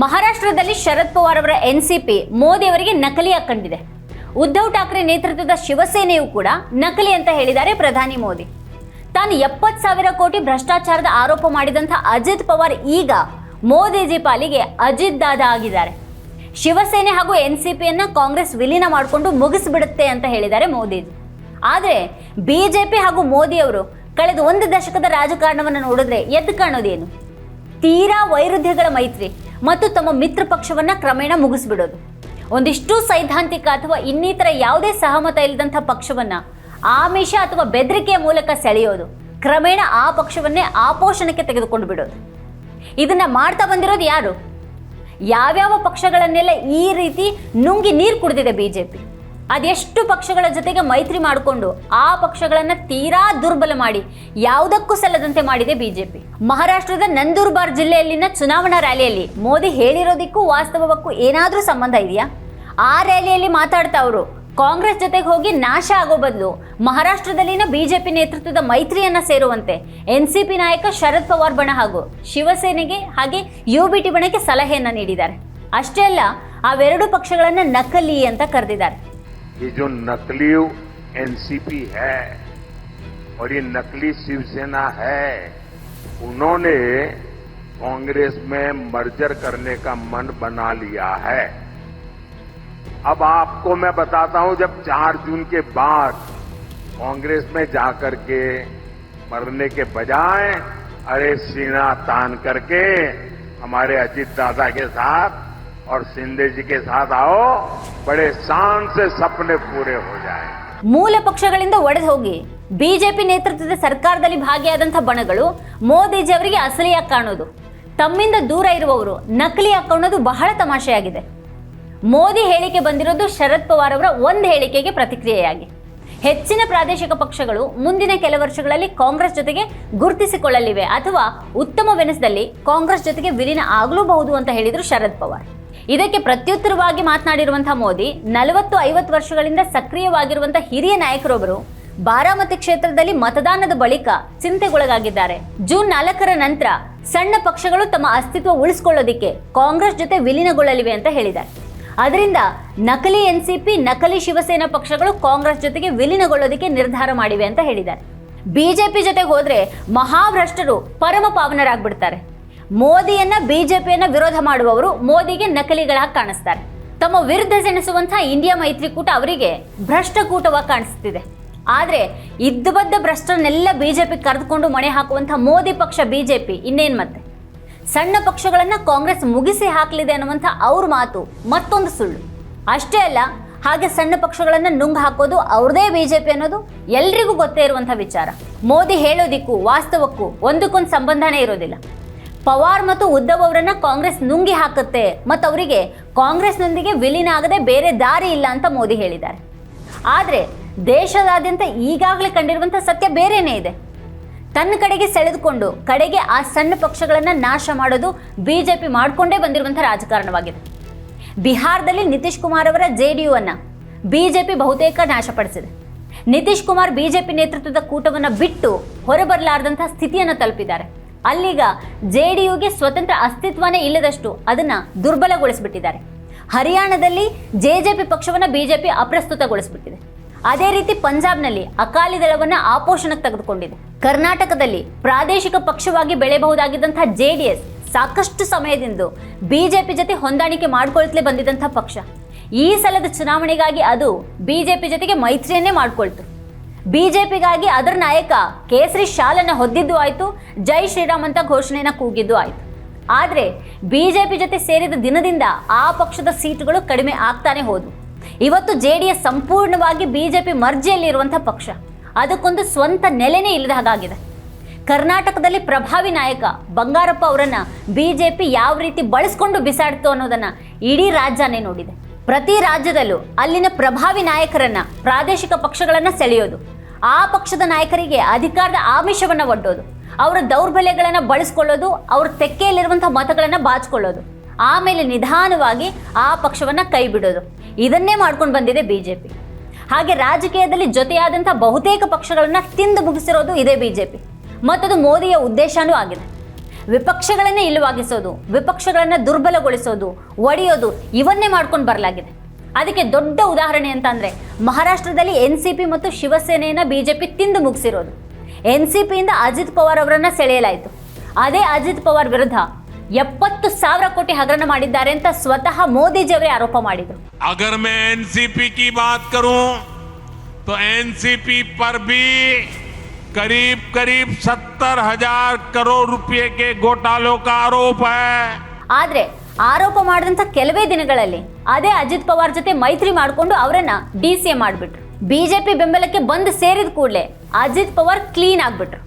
ಮಹಾರಾಷ್ಟ್ರದಲ್ಲಿ ಶರದ್ ಪವಾರ್ ಅವರ ಎನ್ಸಿಪಿ ಮೋದಿ ಅವರಿಗೆ ನಕಲಿ ಹಾಕೊಂಡಿದೆ. ಉದ್ಧವ್ ಠಾಕ್ರೆ ನೇತೃತ್ವದ ಶಿವಸೇನೆಯೂ ಕೂಡ ನಕಲಿ ಅಂತ ಹೇಳಿದ್ದಾರೆ ಪ್ರಧಾನಿ ಮೋದಿ. ತಾನು ಎಪ್ಪತ್ತು ಸಾವಿರ ಕೋಟಿ ಭ್ರಷ್ಟಾಚಾರದ ಆರೋಪ ಮಾಡಿದಂಥ ಅಜಿತ್ ಪವಾರ್ ಈಗ ಮೋದಿಜಿ ಪಾಲಿಗೆ ಅಜಿತ್ ದಾದ ಆಗಿದ್ದಾರೆ. ಶಿವಸೇನೆ ಹಾಗೂ ಎನ್ಸಿಪಿಯನ್ನ ಕಾಂಗ್ರೆಸ್ ವಿಲೀನ ಮಾಡಿಕೊಂಡು ಮುಗಿಸ್ಬಿಡುತ್ತೆ ಅಂತ ಹೇಳಿದ್ದಾರೆ ಮೋದಿಜಿ. ಆದರೆ ಬಿಜೆಪಿ ಹಾಗೂ ಮೋದಿ ಅವರು ಕಳೆದ ಒಂದು ದಶಕದ ರಾಜಕಾರಣವನ್ನು ನೋಡಿದ್ರೆ ಎದ್ದು ಕಾಣೋದೇನು? ತೀರಾ ವೈರುಧ್ಯಗಳ ಮೈತ್ರಿ. ಮತ್ತು ತಮ್ಮ ಮಿತ್ರ ಪಕ್ಷವನ್ನ ಕ್ರಮೇಣ ಮುಗಿಸ್ಬಿಡೋದು. ಒಂದಿಷ್ಟು ಸೈದ್ಧಾಂತಿಕ ಅಥವಾ ಇನ್ನಿತರ ಯಾವುದೇ ಸಹಮತ ಇಲ್ಲದಂಥ ಪಕ್ಷವನ್ನ ಆಮಿಷ ಅಥವಾ ಬೆದರಿಕೆಯ ಮೂಲಕ ಸೆಳೆಯೋದು, ಕ್ರಮೇಣ ಆ ಪಕ್ಷವನ್ನೇ ಆಪೋಷಣಕ್ಕೆ ತೆಗೆದುಕೊಂಡು ಬಿಡೋದು ಇದನ್ನ ಮಾಡ್ತಾ ಬಂದಿರೋದು ಯಾರು? ಯಾವ್ಯಾವ ಪಕ್ಷಗಳನ್ನೆಲ್ಲ ಈ ರೀತಿ ನುಂಗಿ ನೀರು ಕುಡಿದಿದೆ ಬಿಜೆಪಿ? ಅದೆಷ್ಟು ಪಕ್ಷಗಳ ಜೊತೆಗೆ ಮೈತ್ರಿ ಮಾಡಿಕೊಂಡು ಆ ಪಕ್ಷಗಳನ್ನ ತೀರಾ ದುರ್ಬಲ ಮಾಡಿ ಯಾವುದಕ್ಕೂ ಸಲ್ಲದಂತೆ ಮಾಡಿದೆ ಬಿಜೆಪಿ. ಮಹಾರಾಷ್ಟ್ರದ ನಂದೂರ್ಬಾರ್ ಜಿಲ್ಲೆಯಲ್ಲಿನ ಚುನಾವಣಾ ರ್ಯಾಲಿಯಲ್ಲಿ ಮೋದಿ ಹೇಳಿರೋದಕ್ಕೂ ವಾಸ್ತವಕ್ಕೂ ಏನಾದರೂ ಸಂಬಂಧ ಇದೆಯಾ? ಆ ರ್ಯಾಲಿಯಲ್ಲಿ ಮಾತಾಡ್ತಾ ಅವರು, ಕಾಂಗ್ರೆಸ್ ಜೊತೆಗೆ ಹೋಗಿ ನಾಶ ಆಗೋ ಬದಲು ಮಹಾರಾಷ್ಟ್ರದಲ್ಲಿನ ಬಿಜೆಪಿ ನೇತೃತ್ವದ ಮೈತ್ರಿಯನ್ನ ಸೇರುವಂತೆ ಎನ್ ಸಿ ಪಿ ನಾಯಕ ಶರದ್ ಪವಾರ್ ಬಣ ಹಾಗೂ ಶಿವಸೇನೆಗೆ ಹಾಗೆ ಯು ಬಿ ಟಿ ಬಣಕ್ಕೆ ಸಲಹೆಯನ್ನ ನೀಡಿದ್ದಾರೆ. ಅಷ್ಟೇ ಅಲ್ಲ ಅವೆರಡು ಪಕ್ಷಗಳನ್ನ ನಕಲಿ ಅಂತ ಕರೆದಿದ್ದಾರೆ. ये जो नकली एनसीपी है और ये नकली शिवसेना है, उन्होंने कांग्रेस में मर्जर करने का मन बना लिया है। अब आपको मैं बताता हूँ, जब 4 जून के बाद कांग्रेस में जाकर के मरने के बजाय अरे सीना तान करके हमारे अजीत दादा के साथ और शिंदे जी के साथ आओ बड़े शान से सपने पूरे हो जाए ಮೂಲ ಪಕ್ಷಗಳಿಂದ ಒಡೆದು ಹೋಗಿ ಬಿಜೆಪಿ ನೇತೃತ್ವದ ಸರ್ಕಾರದಲ್ಲಿ ಭಾಗಿಯಾದಂಥ ಬಣಗಳು ಮೋದಿಜಿ ಅವರಿಗೆ ಅಸಲಿಯಾಗಿ ಕಾಣೋದು ತಮ್ಮಿಂದ ದೂರ ಇರುವವರು ನಕಲಿಯಾಗಿ ಕಾಣೋದು ಬಹಳ ತಮಾಷೆಯಾಗಿದೆ ಮೋದಿ ಹೇಳಿಕೆ ಬಂದಿರೋದು ಶರದ್ ಪವಾರ್ ಅವರ ಒಂದು ಹೇಳಿಕೆಗೆ ಪ್ರತಿಕ್ರಿಯೆಯಾಗಿ ಹೆಚ್ಚಿನ ಪ್ರಾದೇಶಿಕ ಪಕ್ಷಗಳು ಮುಂದಿನ ಕೆಲ ವರ್ಷಗಳಲ್ಲಿ ಕಾಂಗ್ರೆಸ್ ಜೊತೆಗೆ ಗುರುತಿಸಿಕೊಳ್ಳಲಿವೆ ಅಥವಾ ಉತ್ತಮವೆನಿಸಿದಲ್ಲಿ ಕಾಂಗ್ರೆಸ್ ಜೊತೆಗೆ ವಿಲೀನ ಆಗಲೂಬಹುದು ಅಂತ ಹೇಳಿದರು ಶರದ್ ಪವಾರ್ ಇದಕ್ಕೆ ಪ್ರತ್ಯುತ್ತರವಾಗಿ ಮಾತನಾಡಿರುವಂತಹ ಮೋದಿ, ನಲವತ್ತು ಐವತ್ತು ವರ್ಷಗಳಿಂದ ಸಕ್ರಿಯವಾಗಿರುವಂತಹ ಹಿರಿಯ ನಾಯಕರೊಬ್ಬರು ಬಾರಾಮತಿ ಕ್ಷೇತ್ರದಲ್ಲಿ ಮತದಾನದ ಬಳಿಕ ಚಿಂತೆಗೊಳಗಾಗಿದ್ದಾರೆ. ಜೂನ್ ನಾಲ್ಕರ ನಂತರ ಸಣ್ಣ ಪಕ್ಷಗಳು ತಮ್ಮ ಅಸ್ತಿತ್ವ ಉಳಿಸಿಕೊಳ್ಳೋದಿಕ್ಕೆ ಕಾಂಗ್ರೆಸ್ ಜೊತೆ ವಿಲೀನಗೊಳ್ಳಲಿವೆ ಅಂತ ಹೇಳಿದ್ದಾರೆ. ಅದರಿಂದ ನಕಲಿ ಎನ್ಸಿಪಿ, ನಕಲಿ ಶಿವಸೇನಾ ಪಕ್ಷಗಳು ಕಾಂಗ್ರೆಸ್ ಜೊತೆಗೆ ವಿಲೀನಗೊಳ್ಳೋದಿಕ್ಕೆ ನಿರ್ಧಾರ ಮಾಡಿವೆ ಅಂತ ಹೇಳಿದ್ದಾರೆ. ಬಿಜೆಪಿ ಜೊತೆಗೆ ಹೋದ್ರೆ ಮಹಾಭ್ರಷ್ಟರು ಪರಮ ಪಾವನರಾಗ್ಬಿಡ್ತಾರೆ. ಮೋದಿಯನ್ನ ಬಿಜೆಪಿಯನ್ನ ವಿರೋಧ ಮಾಡುವವರು ಮೋದಿಗೆ ನಕಲಿಗಳಾಗಿ ಕಾಣಿಸ್ತಾರೆ. ತಮ್ಮ ವಿರುದ್ಧ ಸೆಣಸುವಂತಹ ಇಂಡಿಯಾ ಮೈತ್ರಿಕೂಟ ಅವರಿಗೆ ಭ್ರಷ್ಟಕೂಟವಾಗಿ ಕಾಣಿಸ್ತಿದೆ. ಆದ್ರೆ ಇದ್ದಬದ್ದ ಭ್ರಷ್ಟರನ್ನೆಲ್ಲ ಬಿಜೆಪಿ ಕರೆದುಕೊಂಡು ಮಣೆ ಹಾಕುವಂತಹ ಮೋದಿ ಪಕ್ಷ ಬಿಜೆಪಿ ಇನ್ನೇನ್ ಮತ್ತೆ? ಸಣ್ಣ ಪಕ್ಷಗಳನ್ನ ಕಾಂಗ್ರೆಸ್ ಮುಗಿಸಿ ಹಾಕಲಿದೆ ಅನ್ನುವಂಥ ಅವ್ರ ಮಾತು ಮತ್ತೊಂದು ಸುಳ್ಳು. ಅಷ್ಟೇ ಅಲ್ಲ, ಹಾಗೆ ಸಣ್ಣ ಪಕ್ಷಗಳನ್ನ ನುಂಗ್ ಹಾಕೋದು ಅವ್ರದೇ ಬಿಜೆಪಿ ಅನ್ನೋದು ಎಲ್ರಿಗೂ ಗೊತ್ತೇ ಇರುವಂತಹ ವಿಚಾರ. ಮೋದಿ ಹೇಳೋದಿಕ್ಕೂ ವಾಸ್ತವಕ್ಕೂ ಒಂದಕ್ಕೊಂದು ಸಂಬಂಧನೇ ಇರೋದಿಲ್ಲ. ಪವಾರ್ ಮತ್ತು ಉದ್ದವ್ ಅವರನ್ನ ಕಾಂಗ್ರೆಸ್ ನುಂಗಿ ಹಾಕುತ್ತೆ. ಮತ್ತು ಅವರಿಗೆ ಕಾಂಗ್ರೆಸ್ನೊಂದಿಗೆ ವಿಲೀನ ಆಗದೆ ಬೇರೆ ದಾರಿ ಇಲ್ಲ ಅಂತ ಮೋದಿ ಹೇಳಿದ್ದಾರೆ. ಆದರೆ ದೇಶದಾದ್ಯಂತ ಈಗಾಗಲೇ ಕಂಡಿರುವಂಥ ಸತ್ಯ ಬೇರೆಯೇ ಇದೆ. ತನ್ನ ಕಡೆಗೆ ಸೆಳೆದುಕೊಂಡು ಕಡೆಗೆ ಆ ಸಣ್ಣ ಪಕ್ಷಗಳನ್ನು ನಾಶ ಮಾಡೋದು ಬಿ ಜೆ ಪಿ ಮಾಡಿಕೊಂಡೇ ಬಂದಿರುವಂಥ ರಾಜಕಾರಣವಾಗಿದೆ. ಬಿಹಾರದಲ್ಲಿ ನಿತೀಶ್ ಕುಮಾರ್ ಅವರ J D U J P ಬಹುತೇಕ ನಾಶಪಡಿಸಿದೆ. Nitish Kumar B J P ನೇತೃತ್ವದ ಕೂಟವನ್ನು ಬಿಟ್ಟು ಹೊರಬರಲಾರದಂಥ ಸ್ಥಿತಿಯನ್ನು ತಲುಪಿದ್ದಾರೆ. ಅಲ್ಲೀಗ ಜೆ ಡಿ ಯುಗೆ ಸ್ವತಂತ್ರ ಅಸ್ತಿತ್ವನೇ ಇಲ್ಲದಷ್ಟು ಅದನ್ನ ದುರ್ಬಲಗೊಳಿಸಿಬಿಟ್ಟಿದ್ದಾರೆ. ಹರಿಯಾಣದಲ್ಲಿ ಜೆಜೆಪಿ ಪಕ್ಷವನ್ನು ಬಿಜೆಪಿ ಅಪ್ರಸ್ತುತಗೊಳಿಸಿಬಿಟ್ಟಿದೆ. ಅದೇ ರೀತಿ ಪಂಜಾಬ್ನಲ್ಲಿ ಅಕಾಲಿ ದಳವನ್ನ ಆಪೋಷಣಕ್ಕೆ ತೆಗೆದುಕೊಂಡಿದೆ. ಕರ್ನಾಟಕದಲ್ಲಿ ಪ್ರಾದೇಶಿಕ ಪಕ್ಷವಾಗಿ ಬೆಳೆಯಬಹುದಾಗಿದ್ದಂತಹ ಜೆಡಿಎಸ್ ಸಾಕಷ್ಟು ಸಮಯದಿಂದ ಬಿಜೆಪಿ ಜೊತೆ ಹೊಂದಾಣಿಕೆ ಮಾಡಿಕೊಳ್ತಲೇ ಬಂದಿದ್ದಂಥ ಪಕ್ಷ. ಈ ಸಲದ ಚುನಾವಣೆಗಾಗಿ ಅದು ಬಿಜೆಪಿ ಜೊತೆಗೆ ಮೈತ್ರಿಯನ್ನೇ ಮಾಡ್ಕೊಳ್ತು. ಬಿಜೆಪಿಗಾಗಿ ಅದರ ನಾಯಕ ಕೇಸರಿ ಶಾಲನ್ನ ಹೊದ್ದಿದ್ದು ಆಯ್ತು, ಜೈ ಶ್ರೀರಾಮ್ ಅಂತ ಘೋಷಣೆಯನ್ನ ಕೂಗಿದ್ದು ಆಯ್ತು. ಆದರೆ ಬಿಜೆಪಿ ಜೊತೆ ಸೇರಿದ ದಿನದಿಂದ ಆ ಪಕ್ಷದ ಸೀಟುಗಳು ಕಡಿಮೆ ಆಗ್ತಾನೆ ಹೋದವು ಇವತ್ತು ಜೆ ಸಂಪೂರ್ಣವಾಗಿ ಬಿಜೆಪಿ ಮರ್ಜಿಯಲ್ಲಿರುವಂಥ ಪಕ್ಷ. ಅದಕ್ಕೊಂದು ಸ್ವಂತ ನೆಲೆನೇ ಇಲ್ಲದ ಹಾಗಾಗಿದೆ. ಕರ್ನಾಟಕದಲ್ಲಿ ಪ್ರಭಾವಿ ನಾಯಕ ಬಂಗಾರಪ್ಪ ಅವರನ್ನ ಬಿಜೆಪಿ ಯಾವ ರೀತಿ ಬಳಸ್ಕೊಂಡು ಬಿಸಾಡ್ತು ಅನ್ನೋದನ್ನ ಇಡೀ ರಾಜ್ಯನೇ ನೋಡಿದೆ. ಪ್ರತಿ ರಾಜ್ಯದಲ್ಲೂ ಅಲ್ಲಿನ ಪ್ರಭಾವಿ ನಾಯಕರನ್ನ ಪ್ರಾದೇಶಿಕ ಪಕ್ಷಗಳನ್ನ ಸೆಳೆಯೋದು. ಆ ಪಕ್ಷದ ನಾಯಕರಿಗೆ ಅಧಿಕಾರದ ಆಮಿಷವನ್ನು ಒಡ್ಡೋದು. ಅವರ ದೌರ್ಬಲ್ಯಗಳನ್ನು ಬಳಸ್ಕೊಳ್ಳೋದು, ಅವ್ರ ತೆಕ್ಕೆಯಲ್ಲಿರುವಂಥ ಮತಗಳನ್ನು ಬಾಚಿಕೊಳ್ಳೋದು. ಆಮೇಲೆ ನಿಧಾನವಾಗಿ ಆ ಪಕ್ಷವನ್ನು ಕೈ ಬಿಡೋದು. ಇದನ್ನೇ ಮಾಡ್ಕೊಂಡು ಬಂದಿದೆ ಬಿಜೆಪಿ. ಹಾಗೆ ರಾಜಕೀಯದಲ್ಲಿ ಜೊತೆಯಾದಂಥ ಬಹುತೇಕ ಪಕ್ಷಗಳನ್ನು ತಿಂದು ಮುಗಿಸಿರೋದು ಇದೇ ಬಿ ಜೆ ಪಿ ಮತ್ತದು ಮೋದಿಯ ಉದ್ದೇಶನೂ ಆಗಿದೆ. ವಿಪಕ್ಷಗಳನ್ನೇ ಇಲ್ಲವಾಗಿಸೋದು, ವಿಪಕ್ಷಗಳನ್ನು ದುರ್ಬಲಗೊಳಿಸೋದು, ಒಡೆಯೋದು, ಇವನ್ನೇ ಮಾಡ್ಕೊಂಡು ಬರಲಾಗಿದೆ. ಅದಕ್ಕೆ ದೊಡ್ಡ ಉದಾಹರಣೆ ಅಂತ ಅಂದ್ರೆ ಮಹಾರಾಷ್ಟ್ರದಲ್ಲಿ ಎನ್ ಸಿ ಪಿ ಮತ್ತು ಶಿವಸೇನೆಯನ್ನ ಬಿಜೆಪಿ ತಿಂದು ಮುಗಿಸಿರೋದು ಎನ್ ಸಿ ಪಿಯಿಂದ ಅಜಿತ್ ಪವಾರ್ ಅವರನ್ನ ಸೆಳೆಯಲಾಯಿತು ಅದೇ ಅಜಿತ್ ಪವಾರ್ ವಿರುದ್ಧ ಎಪ್ಪತ್ತು ಸಾವಿರ ಕೋಟಿ ಹಗರಣ ಮಾಡಿದ್ದಾರೆ ಅಂತ ಸ್ವತಃ ಮೋದಿಜಿಯವರೇ ಆರೋಪ ಮಾಡಿದರು अगर मैं एनसीपी की बात करूं तो एनसीपी पर भी करीब करीब सत्तर हजार करोड़ रुपए के घोटालों का आरोप है ಆದ್ರೆ ಆರೋಪ ಮಾಡಿದಂಥ ಕೆಲವೇ ದಿನಗಳಲ್ಲಿ ಅದೇ ಅಜಿತ್ ಪವಾರ್ ಜೊತೆ ಮೈತ್ರಿ ಮಾಡಿಕೊಂಡು ಅವರನ್ನ ಡಿ ಸಿ ಎ ಮಾಡಿಬಿಟ್ರು. ಬಿಜೆಪಿ ಬೆಂಬಲಕ್ಕೆ ಬಂದು ಸೇರಿದ ಕೂಡಲೇ ಅಜಿತ್ ಪವಾರ್ ಕ್ಲೀನ್ ಆಗಿಬಿಟ್ರು.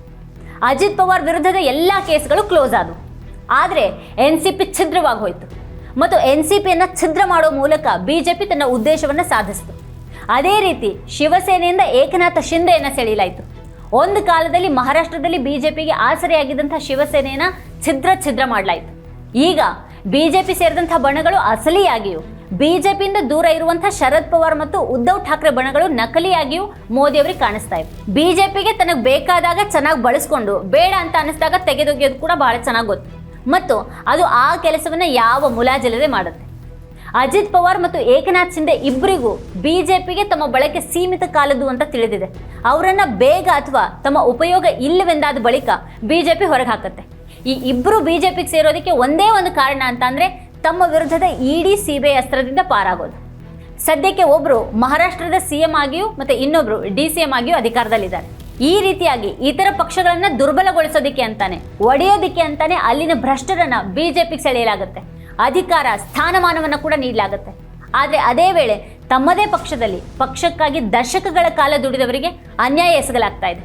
ಅಜಿತ್ ಪವಾರ್ ವಿರುದ್ಧದ ಎಲ್ಲ ಕೇಸ್ಗಳು ಕ್ಲೋಸ್ ಆದವು. ಆದರೆ ಎನ್ ಸಿ ಪಿ ಛಿದ್ರವಾಗಿ ಹೋಯಿತು. ಮತ್ತು ಎನ್ ಸಿ ಪಿಯನ್ನು ಛಿದ್ರ ಮಾಡೋ ಮೂಲಕ ಬಿಜೆಪಿ ತನ್ನ ಉದ್ದೇಶವನ್ನು ಸಾಧಿಸಿತು. ಅದೇ ರೀತಿ ಶಿವಸೇನೆಯಿಂದ ಏಕನಾಥ ಶಿಂದೆಯನ್ನು ಸೆಳೆಯಲಾಯಿತು ಒಂದು ಕಾಲದಲ್ಲಿ ಮಹಾರಾಷ್ಟ್ರದಲ್ಲಿ ಬಿಜೆಪಿಗೆ ಆಸರೆಯಾಗಿದ್ದಂಥ ಶಿವಸೇನೆಯನ್ನು ಛಿದ್ರ ಛಿದ್ರ ಮಾಡಲಾಯಿತು. ಈಗ ಬಿಜೆಪಿ ಸೇರಿದಂಥ ಬಣಗಳು ಅಸಲಿಯಾಗಿಯೂ, ಬಿಜೆಪಿಯಿಂದ ದೂರ ಇರುವಂತಹ ಶರದ್ ಪವಾರ್ ಮತ್ತು ಉದ್ಧವ್ ಠಾಕ್ರೆ ಬಣಗಳು ನಕಲಿಯಾಗಿಯೂ ಮೋದಿ ಅವರಿಗೆ ಕಾಣಿಸ್ತಾ ಇವೆ. ಬಿಜೆಪಿಗೆ ತನಗೆ ಬೇಕಾದಾಗ ಚೆನ್ನಾಗಿ ಬಳಸ್ಕೊಂಡು, ಬೇಡ ಅಂತ ಅನಿಸಿದಾಗ ತೆಗೆದೊಗೆಯೋದು ಕೂಡ ಬಹಳ ಚೆನ್ನಾಗಿ ಗೊತ್ತು. ಮತ್ತು ಅದು ಆ ಕೆಲಸವನ್ನ ಯಾವ ಮುಲಾಜಿಲ್ಲದೆ ಮಾಡುತ್ತೆ. ಅಜಿತ್ ಪವಾರ್ ಮತ್ತು ಏಕನಾಥ್ ಶಿಂದೆ ಇಬ್ಬರಿಗೂ ಬಿಜೆಪಿಗೆ ತಮ್ಮ ಬಳಕೆ ಸೀಮಿತ ಕಾಲದ್ದು ಅಂತ ತಿಳಿದಿದೆ. ಅವರನ್ನ ಬೇಗ ಅಥವಾ ತಮ್ಮ ಉಪಯೋಗ ಇಲ್ಲವೆಂದಾದ ಬಳಿಕ ಬಿಜೆಪಿ ಹೊರಗೆ ಹಾಕತ್ತೆ. ಈ ಇಬ್ಬರು ಬಿಜೆಪಿಗೆ ಸೇರೋದಕ್ಕೆ ಒಂದೇ ಒಂದು ಕಾರಣ ಅಂತ ತಮ್ಮ ವಿರುದ್ಧದ ಇಡಿ ಐ ಅಸ್ತ್ರದಿಂದ ಪಾರಾಗೋದು. ಸದ್ಯಕ್ಕೆ ಒಬ್ಬರು ಮಹಾರಾಷ್ಟ್ರದ ಸಿ ಎಂ ಆಗಿಯೂ ಮತ್ತೆ ಇನ್ನೊಬ್ರು ಡಿ ಸಿ ಎಂ ಆಗಿಯೂ ಅಧಿಕಾರದಲ್ಲಿದ್ದಾರೆ. ಈ ರೀತಿಯಾಗಿ ಇತರ ಪಕ್ಷಗಳನ್ನು ದುರ್ಬಲಗೊಳಿಸೋದಕ್ಕೆ ಅಂತಾನೆ, ಒಡೆಯೋದಕ್ಕೆ ಅಂತಾನೆ ಅಲ್ಲಿನ ಭ್ರಷ್ಟರನ್ನ ಬಿಜೆಪಿಗೆ ಸೆಳೆಯಲಾಗುತ್ತೆ. ಅಧಿಕಾರ, ಸ್ಥಾನಮಾನವನ್ನ ಕೂಡ ನೀಡಲಾಗುತ್ತೆ. ಆದರೆ ಅದೇ ವೇಳೆ ತಮ್ಮದೇ ಪಕ್ಷದಲ್ಲಿ ಪಕ್ಷಕ್ಕಾಗಿ ದಶಕಗಳ ಕಾಲ ದುಡಿದವರಿಗೆ ಅನ್ಯಾಯ ಎಸಗಲಾಗ್ತಾ ಇದೆ.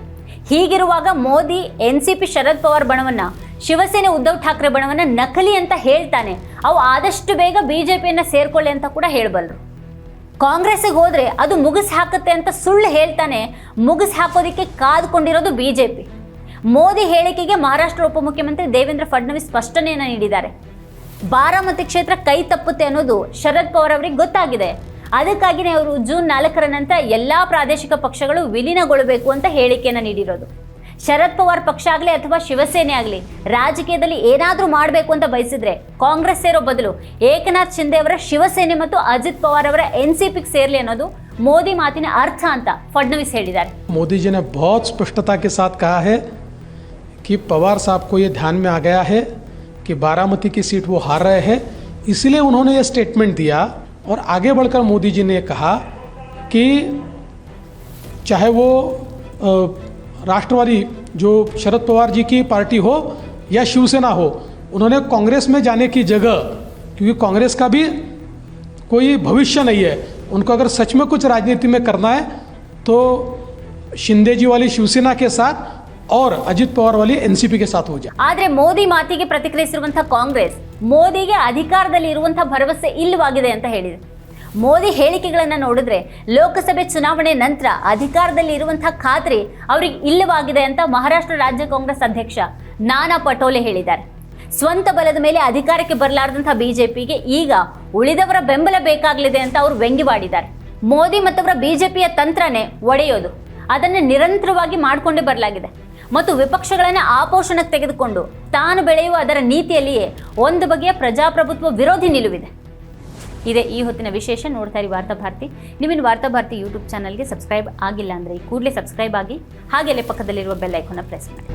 ಹೀಗಿರುವಾಗ Modi, N C P, Sharad Pawar ಬಣವನ್ನ Shiv Sena Uddhav Thackeray ಬಣವನ್ನ ನಕಲಿ ಅಂತ ಹೇಳ್ತಾನೆ. ಅವು ಆದಷ್ಟು ಬೇಗ ಬಿಜೆಪಿಯನ್ನ ಸೇರ್ಕೊಳ್ಳಿ ಅಂತ ಕೂಡ ಹೇಳಬಲ್ಲರು ಕಾಂಗ್ರೆಸ್ಸಿಗೆ ಹೋದ್ರೆ ಅದು ಮುಗಿಸ್ ಹಾಕುತ್ತೆ ಅಂತ ಸುಳ್ಳು ಹೇಳ್ತಾನೆ. ಮುಗಿಸ್ ಹಾಕೋದಿಕ್ಕೆ ಕಾದ್ಕೊಂಡಿರೋದು ಬಿಜೆಪಿ. ಮೋದಿ ಹೇಳಿಕೆಗೆ ಮಹಾರಾಷ್ಟ್ರ ಉಪಮುಖ್ಯಮಂತ್ರಿ ದೇವೇಂದ್ರ ಫಡ್ನವೀಸ್ ಸ್ಪಷ್ಟನೆಯನ್ನು ನೀಡಿದ್ದಾರೆ. ಬಾರಾಮತಿ ಕ್ಷೇತ್ರ ಕೈ ತಪ್ಪುತ್ತೆ ಅನ್ನೋದು ಶರದ್ ಪವಾರ್ ಅವರಿಗೆ ಗೊತ್ತಾಗಿದೆ. ಅದಕ್ಕಾಗಿಯೇ ಅವರು ಜೂನ್ ನಾಲ್ಕರ ನಂತರ ಎಲ್ಲಾ ಪ್ರಾದೇಶಿಕ ಪಕ್ಷಗಳು ವಿಲೀನಗೊಳ್ಳಬೇಕು ಅಂತ ಹೇಳಿಕೆಯನ್ನು ನೀಡಿರೋದು. ಶರದ್ ಪವಾರ್ ಪಕ್ಷ ಆಗಲಿ ಅಥವಾ ಶಿವಸೇನೆ ಆಗಲಿ ರಾಜಕೀಯದಲ್ಲಿ ಏನಾದರೂ ಮಾಡಬೇಕು ಅಂತ ಬಯಸಿದ್ರೆ ಕಾಂಗ್ರೆಸ್ ಸೇರೋ ಬದಲು ಏಕನಾಥ್ ಶಿಂದೆ ಅವರ ಶಿವಸೇನೆ ಮತ್ತು ಅಜಿತ್ ಪವಾರ್ ಅವರ ಎನ್ ಸಿ ಪಿಗೆ ಸೇರ್ಲಿ ಅನ್ನೋದು ಮೋದಿ ಮಾತಿನ ಅರ್ಥ ಅಂತ ಫಡ್ನವೀಸ್ ಹೇಳಿದ್ದಾರೆ मोदी जी ने बहुत स्पष्टता के साथ कहा है कि पवार साहब को ये ध्यान में आ गया है कि बारामती की सीट वो हार रहे हैं इसलिए उन्होंने ये स्टेटमेंट दिया और आगे बढ़कर मोदी जी ने कहा कि चाहे वो अ, राष्ट्रवादी जो शरद पवार जी की पार्टी हो या शिवसेना हो उन्होंने कांग्रेस में जाने की जगह क्योंकि कांग्रेस का भी कोई भविष्य नहीं है उनको अगर सच में कुछ राजनीति में करना है तो शिंदे जी वाली शिवसेना के साथ और अजित पवार वाली एनसीपी के साथ हो जाए ಆದ್ರೆ ಮೋದಿ ಮಾತಿಗೆ ಪ್ರತಿಕ್ರಿಯಿಸಿರುವಂತಹ ಕಾಂಗ್ರೆಸ್ ಮೋದಿಗೆ ಅಧಿಕಾರದಲ್ಲಿ ಇರುವಂತಹ ಭರವಸೆ ಇಲ್ಲವಾಗಿದೆ ಅಂತ ಹೇಳಿದೆ ಮೋದಿ ಹೇಳಿಕೆಗಳನ್ನು ನೋಡಿದ್ರೆ ಲೋಕಸಭೆ ಚುನಾವಣೆ ನಂತರ ಅಧಿಕಾರದಲ್ಲಿ ಇರುವಂತಹ ಖಾತ್ರಿ ಅವ್ರಿಗೆ ಇಲ್ಲವಾಗಿದೆ ಅಂತ ಮಹಾರಾಷ್ಟ್ರ ರಾಜ್ಯ ಕಾಂಗ್ರೆಸ್ ಅಧ್ಯಕ್ಷ ನಾನಾ ಪಟೋಲೆ ಹೇಳಿದ್ದಾರೆ. ಸ್ವಂತ ಬಲದ ಮೇಲೆ ಅಧಿಕಾರಕ್ಕೆ ಬರಲಾರದಂತಹ ಬಿಜೆಪಿಗೆ ಈಗ ಉಳಿದವರ ಬೆಂಬಲ ಬೇಕಾಗಲಿದೆ ಅಂತ ಅವರು ವ್ಯಂಗ್ಯವಾಡಿದ್ದಾರೆ. ಮೋದಿ ಮತ್ತವರ ಬಿಜೆಪಿಯ ತಂತ್ರನೇ ಒಡೆಯೋದು. ಅದನ್ನು ನಿರಂತರವಾಗಿ ಮಾಡಿಕೊಂಡೇ ಬರಲಾಗಿದೆ. ಮತ್ತು ವಿಪಕ್ಷಗಳನ್ನು ಆಪೋಷಣಕ್ಕೆ ತೆಗೆದುಕೊಂಡು ತಾನು ಬೆಳೆಯುವ ಅದರ ನೀತಿಯಲ್ಲಿಯೇ ಒಂದು ಬಗೆಯ ಪ್ರಜಾಪ್ರಭುತ್ವ ವಿರೋಧಿ ನಿಲುವಿದೆ. ಇದೆ ಈ ಹೊತ್ತಿನ ವಿಶೇಷ ನೋಡ್ತಾ ಇರಿ ವಾರ್ತಾಭಾರತಿ ಭಾರತಿ. ವಾರ್ತಾಭಾರತಿ ವಾರ್ತಾ ಭಾರತಿ ಯೂಟ್ಯೂಬ್ ಚಾನಲ್ಗೆ ಸಬ್ಸ್ಕ್ರೈಬ್ ಆಗಿಲ್ಲ ಅಂದರೆ ಕೂಡಲೇ ಸಬ್ಸ್ಕ್ರೈಬ್ ಆಗಿ ಹಾಗೆಯೇ ಪಕ್ಕದಲ್ಲಿರುವ ಬೆಲ್ ಐಕೋನ ಪ್ರೆಸ್ ಮಾಡಿ.